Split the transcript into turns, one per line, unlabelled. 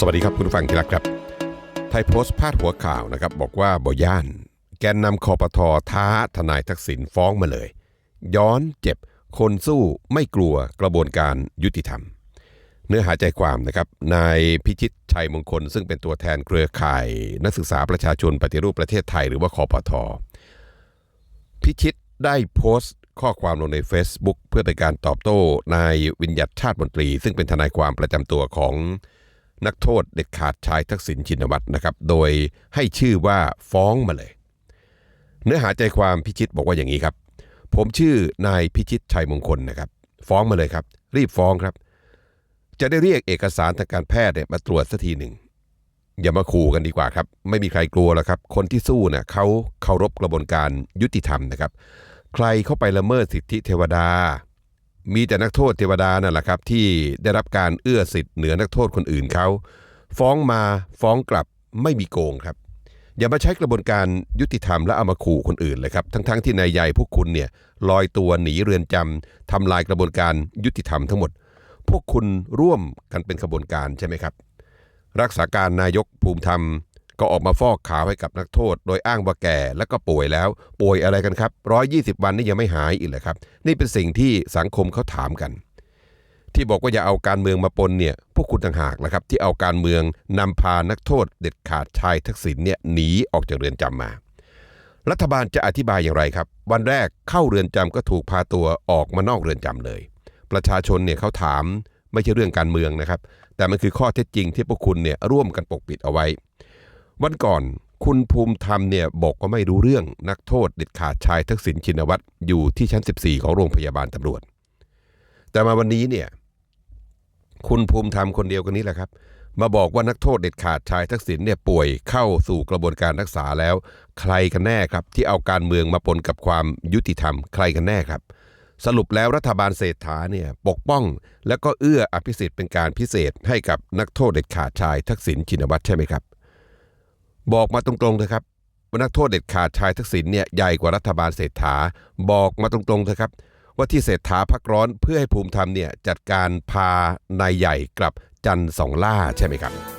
สวัสดีครับคุณผู้ฟังที่รักครับ ไทยโพสต์พาดหัวข่าวนะครับ บอกว่าบ่ย่าน แกนนำคอปทอท้าทนายทักษิณฟ้องมาเลย ย้อนเจ็บคนสู้ไม่กลัวกระบวนการยุติธรรม เนื้อหาใจความนะครับนายพิชิตชัยมงคล ซึ่งเป็นตัวแทนเครือข่าย นักศึกษาประชาชนปฏิรูปประเทศไทยหรือว่าคอปทอพิชิตได้โพสต์ข้อความลงใน Facebook เพื่อเป็นการตอบโต้นายวิญญัติชาติมนตรี ซึ่งเป็นทนายความประจำตัวของ นักโทษเด็ดขาดชายทักษิณชินวัตรนะครับ โดยให้ชื่อว่าฟ้องมาเลย เนื้อหาใจความพิชิตบอกว่าอย่างนี้ครับ ผมชื่อนายพิชิตชัยมงคลนะครับ ฟ้องมาเลยครับ รีบฟ้องครับ จะได้เรียกเอกสารทางการแพทย์เนี่ยมาตรวจสักทีหนึ่งอย่ามาขู่กันดีกว่าครับ ไม่มีใครกลัวแล้วครับ คนที่สู้เน่ะเขาเคารพกระบวนการยุติธรรมนะครับ ใครเข้าไปละเมิดสิทธิเทวดา มีแต่นักโทษเทวดานั่นแหละครับ ที่ได้รับการเอื้อสิทธิ์เหนือนักโทษคนอื่นเขา ฟ้องมาฟ้องกลับไม่มีโกงครับ อย่ามาใช้กระบวนการยุติธรรมและเอามาขู่คนอื่นเลยครับ ทั้งๆที่นายใหญ่พวกคุณเนี่ยลอยตัวหนีเรือนจำทำลายกระบวนการยุติธรรมทั้งหมด พวกคุณร่วมกันเป็นขบวนการใช่ไหมครับ รักษาการนายกภูมิธรรม ก็ออกมาฟอกขาวให้กับนักโทษ โดยอ้างว่าแก่แล้วก็ป่วยแล้ว ป่วยอะไรกันครับร้อยี่สิบวันนี่ยังไม่หายอีกเลยครับ นี่เป็นสิ่งที่สังคมเขาถามกัน ที่บอกว่าอย่าเอาการเมืองมาปนเนี่ยพวกคุณต่างหากนะครับ ที่เอาการเมืองนำพานักโทษ เด็ดขาดชายทักษิณเนี่ยหนีออกจากเรือนจำมา รัฐบาลจะอธิบายอย่างไรครับ วันแรกเข้าเรือนจำก็ถูกพาตัวออกมานอกเรือนจำเลย ประชาชนเนี่ยเขาถามไม่ใช่เรื่องการเมืองนะครับ แต่มันคือข้อเท็จจริงที่พวกคุณเนี่ยร่วมกันปกปิดเอาไว้ วันก่อนคุณภูมิธรรมเนี่ยบอกว่าไม่รู้เรื่องนักโทษเด็ดขาดชายทักษิณชินวัตรอยู่ที่ชั้น 14 ของโรงพยาบาลตำรวจ แต่มาวันนี้เนี่ยคุณภูมิธรรมคนเดียวกันนี้แหละครับ มาบอกว่านักโทษเด็ดขาดชายทักษิณเนี่ยป่วยเข้าสู่กระบวนการรักษาแล้ว ใครกันแน่ครับ ที่เอาการเมืองมาปนกับความยุติธรรม ใครกันแน่ครับ สรุปแล้วรัฐบาลเศรษฐาเนี่ยปกป้อง แล้วก็เอื้ออภิสิทธิ์เป็นการพิเศษให้กับนักโทษเด็ดขาดชายทักษิณชินวัตรใช่ไหมครับ บอกมาตรงๆเถอะครับว่านักโทษเด็ดขาดชายทักษิณเนี่ยใหญ่กว่ารัฐบาลเศรษฐา บอกมาตรงๆเถอะครับ ว่าที่เศรษฐาพักร้อนเพื่อให้ภูมิธรรมเนี่ยจัดการพานายใหญ่กลับจันสองล่าใช่ไหมครับ